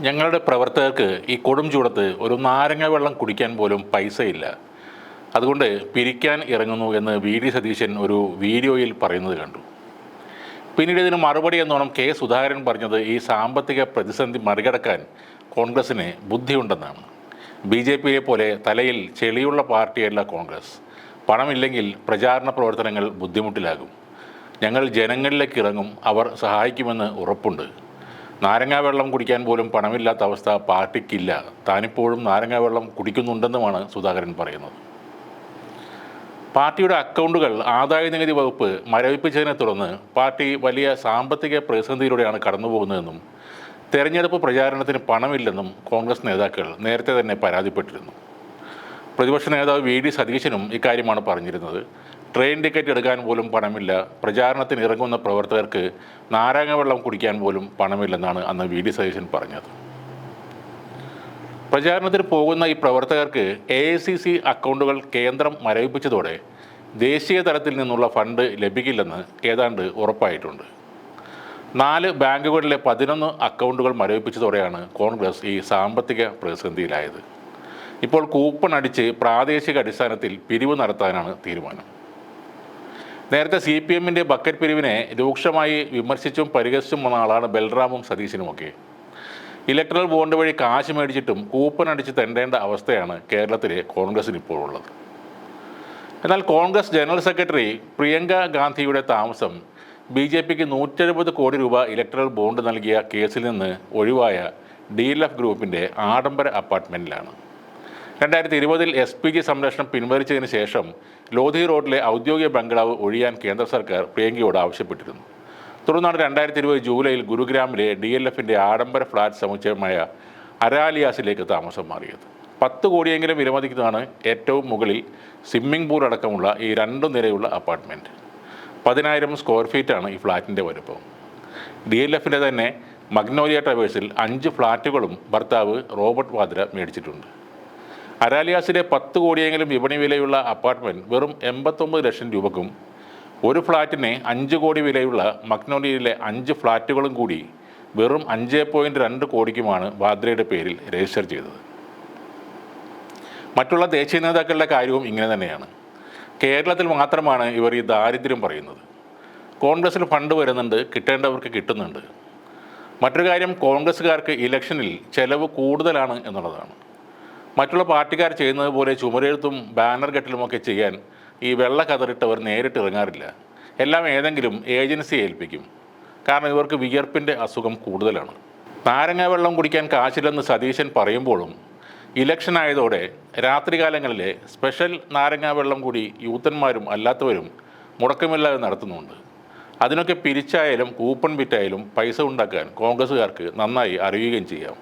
ഞങ്ങളുടെ പ്രവർത്തകർക്ക് ഈ കൊടും ചൂടത്ത് ഒരു നാരങ്ങ വെള്ളം കുടിക്കാൻ പോലും പൈസയില്ല. അതുകൊണ്ട് പിരിക്കാൻ ഇറങ്ങുന്നു എന്ന് വി. ഡി. സതീശൻ ഒരു വീഡിയോയിൽ പറയുന്നത് കണ്ടു. പിന്നീട് ഇതിന് മറുപടി എന്നോണം കെ. സുധാകരൻ പറഞ്ഞത് ഈ സാമ്പത്തിക പ്രതിസന്ധി മറികടക്കാൻ കോൺഗ്രസ്സിന് ബുദ്ധിയുണ്ടെന്നാണ്. ബി. ജെ. പിയെ പോലെ തലയിൽ ചെളിയുള്ള പാർട്ടിയല്ല കോൺഗ്രസ്. പണമില്ലെങ്കിൽ പ്രചാരണ പ്രവർത്തനങ്ങൾ ബുദ്ധിമുട്ടിലാകും. ഞങ്ങൾ ജനങ്ങളിലേക്ക് ഇറങ്ങും. അവർ സഹായിക്കുമെന്ന് ഉറപ്പുണ്ട്. നാരങ്ങാ വെള്ളം കുടിക്കാൻ പോലും പണമില്ലാത്ത അവസ്ഥ പാർട്ടിക്കില്ല. താനിപ്പോഴും നാരങ്ങാ വെള്ളം കുടിക്കുന്നുണ്ടെന്നുമാണ് സുധാകരൻ പറയുന്നത്. പാർട്ടിയുടെ അക്കൗണ്ടുകൾ ആദായ നികുതി വകുപ്പ് മരവിപ്പിച്ചതിനെ തുടർന്ന് പാർട്ടി വലിയ സാമ്പത്തിക പ്രതിസന്ധിയിലൂടെയാണ് കടന്നുപോകുന്നതെന്നും തെരഞ്ഞെടുപ്പ് പ്രചാരണത്തിന് പണമില്ലെന്നും കോൺഗ്രസ് നേതാക്കൾ നേരത്തെ തന്നെ പരാതിപ്പെട്ടിരുന്നു. പ്രതിപക്ഷ നേതാവ് വി ഡി സതീശനും ഇക്കാര്യമാണ് പറഞ്ഞിരുന്നത്. ട്രെയിൻ ടിക്കറ്റ് എടുക്കാൻ പോലും പണമില്ല. പ്രചാരണത്തിന് ഇറങ്ങുന്ന പ്രവർത്തകർക്ക് നാരങ്ങ വെള്ളം കുടിക്കാൻ പോലും പണമില്ലെന്നാണ് അന്ന് വി. ഡി. സതീശൻ പറഞ്ഞത്. പ്രചാരണത്തിന് പോകുന്ന ഈ പ്രവർത്തകർക്ക് എ ഐ സി സി അക്കൗണ്ടുകൾ കേന്ദ്രം മരവിപ്പിച്ചതോടെ ദേശീയ തലത്തിൽ നിന്നുള്ള ഫണ്ട് ലഭിക്കില്ലെന്ന് ഏതാണ്ട് ഉറപ്പായിട്ടുണ്ട്. നാല് ബാങ്കുകളിലെ പതിനൊന്ന് അക്കൗണ്ടുകൾ മരവിപ്പിച്ചതോടെയാണ് കോൺഗ്രസ് ഈ സാമ്പത്തിക പ്രതിസന്ധിയിലായത്. ഇപ്പോൾ കൂപ്പൺ അടിച്ച് പ്രാദേശിക അടിസ്ഥാനത്തിൽ പിരിവ് നടത്താനാണ് തീരുമാനം. നേരത്തെ സി പി എമ്മിന്റെ ബക്കറ്റ് പിരിവിനെ രൂക്ഷമായി വിമർശിച്ചും പരിഹസിച്ചും വന്ന ആളാണ് ബൽറാമും സതീശനുമൊക്കെ. ഇലക്ട്രൽ ബോണ്ട് വഴി കാശ് മേടിച്ചിട്ടും കൂപ്പൻ അടിച്ച് തെണ്ടേണ്ട അവസ്ഥയാണ് കേരളത്തിലെ കോൺഗ്രസിന് ഇപ്പോഴുള്ളത്. എന്നാൽ കോൺഗ്രസ് ജനറൽ സെക്രട്ടറി പ്രിയങ്ക ഗാന്ധിയുടെ താമസം ബി ജെ പിക്ക് നൂറ്റെഴുപത് കോടി രൂപ ഇലക്ട്രൽ ബോണ്ട് നൽകിയ കേസിൽ നിന്ന് ഒഴിവായ ഡി എൽ എഫ് ഗ്രൂപ്പിന്റെ ആഡംബര അപ്പാർട്ട്മെന്റിലാണ് രണ്ടായിരത്തി ഇരുപതിൽ എസ് പി ജി സംരക്ഷണം പിൻവലിച്ചതിന് ശേഷം ലോധി റോഡിലെ ഔദ്യോഗിക ബംഗ്ലാവ് ഒഴിയാൻ കേന്ദ്ര സർക്കാർ പ്രിയങ്കയോട് ആവശ്യപ്പെട്ടിരുന്നു. തുടർന്നാണ് രണ്ടായിരത്തി ഇരുപത് ജൂലൈയിൽ ഗുരുഗ്രാമിലെ ഡി എൽ എഫിന്റെ ആഡംബര ഫ്ളാറ്റ് സമുച്ചയമായ അരാലിയാസിലേക്ക് താമസം മാറിയത്. പത്ത് കോടിയെങ്കിലും വിലമതിക്കുന്നതാണ് ഏറ്റവും മുകളിൽ സ്വിമ്മിംഗ് പൂൾ അടക്കമുള്ള ഈ രണ്ടു നിലയുള്ള അപ്പാർട്ട്മെന്റ് പതിനായിരം സ്ക്വയർ ഫീറ്റാണ് ഈ ഫ്ളാറ്റിന്റെ വലുപ്പം. ഡി എൽ എഫിന്റെ തന്നെ മഗ്നോലിയ ടവേഴ്സിൽ അഞ്ച് ഫ്ളാറ്റുകളും ഭർത്താവ് റോബർട്ട് വാദ്ര മേടിച്ചിട്ടുണ്ട്. അരാലിയാസിലെ പത്ത് കോടിയെങ്കിലും വിപണി വിലയുള്ള അപ്പാർട്ട്മെന്റ് വെറും എൺപത്തൊമ്പത് ലക്ഷം രൂപക്കും ഒരു ഫ്ലാറ്റിനെ അഞ്ച് കോടി വിലയുള്ള മക്നോലിയയിലെ അഞ്ച് ഫ്ലാറ്റുകളും കൂടി വെറും അഞ്ച് പോയിന്റ് രണ്ട് കോടിക്കുമാണ് വാദ്രയുടെ പേരിൽ രജിസ്റ്റർ ചെയ്തത്. മറ്റുള്ള ദേശീയ നേതാക്കളുടെ കാര്യവും ഇങ്ങനെ തന്നെയാണ്. കേരളത്തിൽ മാത്രമാണ് ഇവർ ഈ ദാരിദ്ര്യം പറയുന്നത്. കോൺഗ്രസ്സിൽ ഫണ്ട് വരുന്നുണ്ട് കിട്ടേണ്ടവർക്ക് കിട്ടുന്നുണ്ട്. മറ്റൊരു കാര്യം കോൺഗ്രസ്സുകാർക്ക് ഇലക്ഷനിൽ ചെലവ് കൂടുതലാണ് എന്നുള്ളതാണ്. മറ്റുള്ള പാർട്ടിക്കാർ ചെയ്യുന്നത് പോലെ ചുമരെഴുത്തും ബാനർ കെട്ടലുമൊക്കെ ചെയ്യാൻ ഈ വെള്ള കതറിട്ടവർ നേരിട്ട് ഇറങ്ങാറില്ല. എല്ലാം ഏതെങ്കിലും ഏജൻസിയെ ഏൽപ്പിക്കും. കാരണം ഇവർക്ക് വിയർപ്പിന്റെ അസുഖം കൂടുതലാണ്. നാരങ്ങ വെള്ളം കുടിക്കാൻ കാശില്ലെന്ന് സതീശൻ പറയുമ്പോഴും ഇലക്ഷൻ ആയതോടെ രാത്രികാലങ്ങളിലെ സ്പെഷ്യൽ നാരങ്ങ വെള്ളം കൂടി യൂത്തന്മാരും അല്ലാത്തവരും മുടക്കമില്ലാതെ നടത്തുന്നുണ്ട്. അതിനൊക്കെ പിരിച്ചായാലും കൂപ്പൺ വിറ്റായാലും പൈസ ഉണ്ടാക്കാൻ കോൺഗ്രസ്സുകാർക്ക് നന്നായി അറിയുകയും ചെയ്യാം.